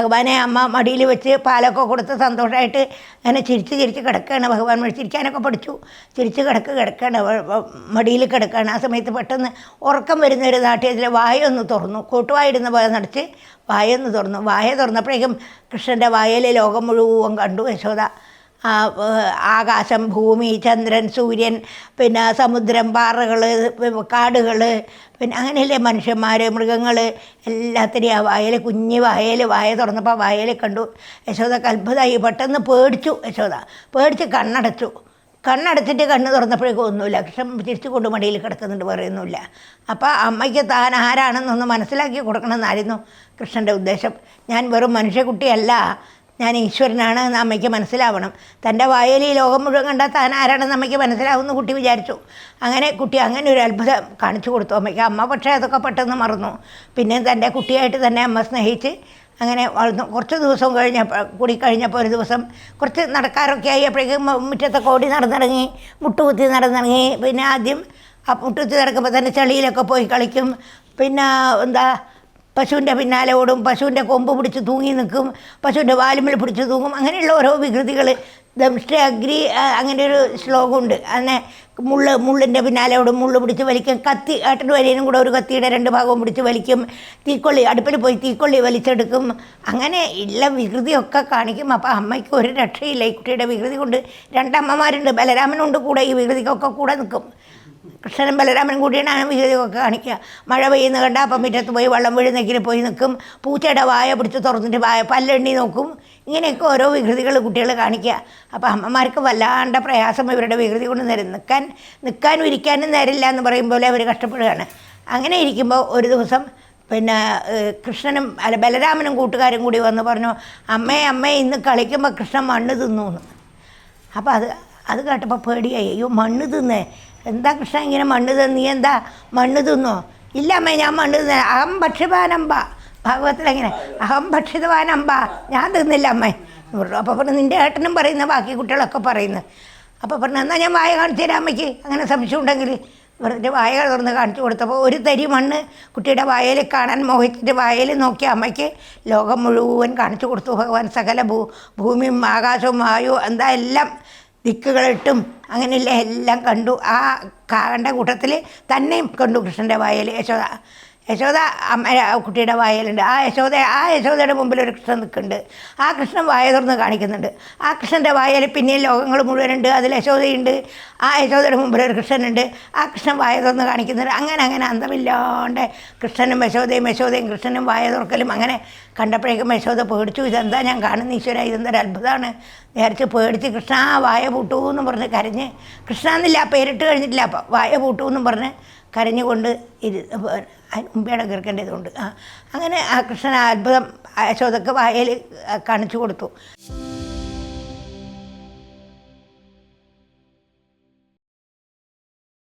ഭഗവാനെ അമ്മ മടിയിൽ വെച്ച് പാലൊക്കെ കൊടുത്ത് സന്തോഷമായിട്ട് അങ്ങനെ ചിരിച്ച് ചിരിച്ച് കിടക്കുകയാണ്. ഭഗവാൻ വഴി ചിരിക്കാനൊക്കെ പഠിച്ചു. ചിരിച്ച് കിടക്ക് കിടക്കുകയാണ് മടിയിൽ കിടക്കുകയാണ് ആ സമയത്ത് പെട്ടെന്ന് ഉറക്കം വരുന്ന ഒരു നാട്യത്തിൽ വായൊന്ന് തുറന്നു. കൂട്ടുവായിരുന്ന പോലെ നടച്ച് വായൊന്ന് തുറന്നു. വായ തുറന്നപ്പോഴേക്കും കൃഷ്ണന്റെ വായയിലെ ലോകം മുഴുവൻ കണ്ടു യശോദ. ആകാശം ഭൂമി ചന്ദ്രൻ സൂര്യൻ പിന്നെ സമുദ്രം പാറകൾ കാടുകൾ പിന്നെ അങ്ങനെയല്ലേ മനുഷ്യന്മാർ മൃഗങ്ങൾ എല്ലാത്തിനെയും ആ വായൽ കുഞ്ഞ് വായൽ വായ തുറന്നപ്പോൾ വയൽ കണ്ടു. യശോദക്ക് അത്ഭുതമായി പെട്ടെന്ന് പേടിച്ചു യശോദ. പേടിച്ച് കണ്ണടച്ചു. കണ്ണടച്ചിട്ട് കണ്ണ് തുറന്നപ്പോഴേക്കും ഒന്നുമില്ല. കൃഷ്ണൻ തിരിച്ചു കൊണ്ട് മടിയിൽ കിടക്കുന്നുണ്ട് പറയുന്നില്ല അപ്പോൾ അമ്മയ്ക്ക് താൻ ആരാണെന്നൊന്ന് മനസ്സിലാക്കി കൊടുക്കണമെന്നായിരുന്നു കൃഷ്ണന്റെ ഉദ്ദേശം. ഞാൻ വെറും മനുഷ്യക്കുട്ടിയല്ല. ഞാൻ ഈശ്വരനാണ് എന്ന് അമ്മയ്ക്ക് മനസ്സിലാവണം. തന്റെ വായയിൽ ലോകം മുഴുവൻ കണ്ടാൽ താൻ ആരാണെന്ന് അമ്മയ്ക്ക് മനസ്സിലാവുമെന്ന് കുട്ടി വിചാരിച്ചു. അങ്ങനെ കുട്ടി അങ്ങനെ ഒരു അത്ഭുതം കാണിച്ചു കൊടുത്തു അമ്മയ്ക്ക്. അമ്മ പക്ഷേ അതൊക്കെ പെട്ടെന്ന് മറന്നു. പിന്നെ തന്റെ കുട്ടിയായിട്ട് തന്നെ അമ്മ സ്നേഹിച്ച് അങ്ങനെ വളർന്നു. കുറച്ച് ദിവസം കഴിഞ്ഞപ്പോൾ കൂടി കഴിഞ്ഞപ്പോൾ ഒരു ദിവസം കുറച്ച് നടക്കാറൊക്കെ ആയി അപ്പോഴേക്കും മുറ്റത്തെ മുറ്റത്തൊക്കെ ഓടി നടന്നിറങ്ങി മുട്ടുകുത്തി നടന്നിറങ്ങി. പിന്നെ ആദ്യം ആ മുട്ടുകുത്തി നടക്കുമ്പോൾ തന്നെ ചെളിയിലൊക്കെ പോയി കളിക്കും. പിന്നെ എന്താ പശുവിന്റെ പിന്നാലെ ഓടും പശുവിന്റെ കൊമ്പ് പിടിച്ച് തൂങ്ങി നിൽക്കും പശുവിന്റെ വാലുമ്പിൽ പിടിച്ച് തൂങ്ങും അങ്ങനെയുള്ള ഓരോ വികൃതികൾ. ദംഷ്ട അഗ്രി അങ്ങനെ ഒരു ശ്ലോകമുണ്ട്. അങ്ങനെ മുള്ള് മുള്ളിന്റെ പിന്നാലെ ഓടും മുള്ള് പിടിച്ച് വലിക്കും കത്തി ഏട്ടൻ വരിയനും കൂടെ ഒരു കത്തിയുടെ രണ്ട് ഭാഗവും പിടിച്ച് വലിക്കും തീക്കൊള്ളി അടുപ്പിൽ പോയി തീക്കൊള്ളി വലിച്ചെടുക്കും. അങ്ങനെ ഉള്ള വികൃതിയൊക്കെ കാണിക്കും. അപ്പോൾ അമ്മയ്ക്ക് ഒരു രക്ഷയില്ല ഈ കുട്ടിയുടെ വികൃതി കൊണ്ട്. രണ്ടമ്മമാരുണ്ട് ബലരാമനുണ്ട് കൂടെ ഈ വികൃതിക്കൊക്കെ കൂടെ നിൽക്കും. കൃഷ്ണനും ബലരാമനും കൂടിയാണ് വിഹിതമൊക്കെ കാണിക്കുക. മഴ പെയ്യുന്ന കണ്ട അപ്പം മുറ്റത്ത് പോയി വെള്ളം വീഴുന്നെങ്കിൽ പോയി നിൽക്കും. പൂച്ചയുടെ വായ പിടിച്ച് തുറന്നിട്ട് വായ പല്ലെണ്ണി നോക്കും. ഇങ്ങനെയൊക്കെ ഓരോ വികൃതികൾ കുട്ടികൾ കാണിക്കുക. അപ്പോൾ അമ്മമാർക്ക് വല്ലാണ്ട പ്രയാസം ഇവരുടെ വികൃതി കൊണ്ട് നേരം നിൽക്കാൻ നിൽക്കാനും ഇരിക്കാനും നേരില്ല എന്ന് പറയുമ്പോൾ അവർ കഷ്ടപ്പെടുകയാണ്. അങ്ങനെ ഇരിക്കുമ്പോൾ ഒരു ദിവസം പിന്നെ കൃഷ്ണനും അല്ല ബലരാമനും കൂട്ടുകാരും കൂടി വന്ന് പറഞ്ഞു അമ്മേ അമ്മേ ഇന്ന് കളിക്കുമ്പോൾ കൃഷ്ണൻ മണ്ണ് തിന്നു എന്ന് അപ്പോൾ അത് അത് കേട്ടപ്പോൾ പേടിയായി. അയ്യോ മണ്ണ് തിന്നേ. എന്താ കൃഷ്ണ ഇങ്ങനെ മണ്ണ് തിന്ന്? നീ എന്താ മണ്ണ് തിന്നോ? ഇല്ല അമ്മേ ഞാൻ മണ്ണ് തിന്ന അഹം ഭക്ഷ്യപാനമ്പ ഭാഗവത്തിലെങ്ങനെ അഹം ഭക്ഷിതവാനമ്പ ഞാൻ തിന്നില്ല അമ്മേ. അപ്പോൾ പറഞ്ഞു നിന്റെ ഏട്ടനും പറയുന്ന ബാക്കി കുട്ടികളൊക്കെ പറയുന്നു അപ്പോൾ പറഞ്ഞു എന്നാൽ ഞാൻ വായ കാണിച്ചു തരാം അമ്മയ്ക്ക്. അങ്ങനെ സംശയം ഉണ്ടെങ്കിൽ വെറുതെ വായ തുറന്ന് കാണിച്ചു കൊടുത്തപ്പോൾ ഒരു തരി മണ്ണ് കുട്ടിയുടെ വായയിൽ കാണാൻ മോഹിച്ചിട്ട് വായയിൽ നോക്കി അമ്മയ്ക്ക് ലോകം മുഴുവൻ കാണിച്ചു കൊടുത്തു. ഭഗവാൻ സകല ഭൂ ഭൂമിയും ആകാശവും വായു എന്താ എല്ലാം ദിക്കുകളിട്ടും അങ്ങനെയുള്ള എല്ലാം കണ്ടു. ആ കാണ്ട കൂട്ടത്തിൽ തന്നെയും കണ്ടു കൃഷ്ണന്റെ വായൽ യശോദ. യശോദ കുട്ടിയുടെ വായലുണ്ട് ആ യശോദ ആ യശോദയുടെ മുമ്പിൽ ഒരു കൃഷ്ണൻ നിൽക്കുന്നുണ്ട്. ആ കൃഷ്ണൻ വായ തുറന്ന് കാണിക്കുന്നുണ്ട്. ആ കൃഷ്ണന്റെ വായൽ പിന്നെയും ലോകങ്ങൾ മുഴുവനുണ്ട്. അതിൽ യശോദയുണ്ട്. ആ യശോദയുടെ മുമ്പിൽ ഒരു കൃഷ്ണനുണ്ട്. ആ കൃഷ്ണൻ വായ തുറന്ന് കാണിക്കുന്നുണ്ട്. അങ്ങനെ അങ്ങനെ അന്തമില്ലാണ്ട് കൃഷ്ണനും യശോദയും യശോദയും കൃഷ്ണനും വായ തുറക്കലും അങ്ങനെ കണ്ടപ്പോഴേക്കും യശോദ പേടിച്ചു. ഇതെന്താ ഞാൻ കാണുന്ന ഈശ്വര? ഇതെന്തൊരു അത്ഭുതമാണ്. നേരത്തെ പേടിച്ച് കൃഷ്ണ വായ പൂട്ടൂ എന്ന് പറഞ്ഞ് കരഞ്ഞ്. കൃഷ്ണ എന്നില്ല പേരിട്ട് കഴിഞ്ഞിട്ടില്ല. അപ്പം വായ പൂട്ടൂ എന്നും പറഞ്ഞ് കരഞ്ഞുകൊണ്ട് ഇരു മുമ്പേടെ കീർക്കേണ്ടതുകൊണ്ട് അങ്ങനെ ആ കൃഷ്ണൻ അത്ഭുതം യശോദക്ക് വായയിൽ കാണിച്ചു കൊടുത്തു.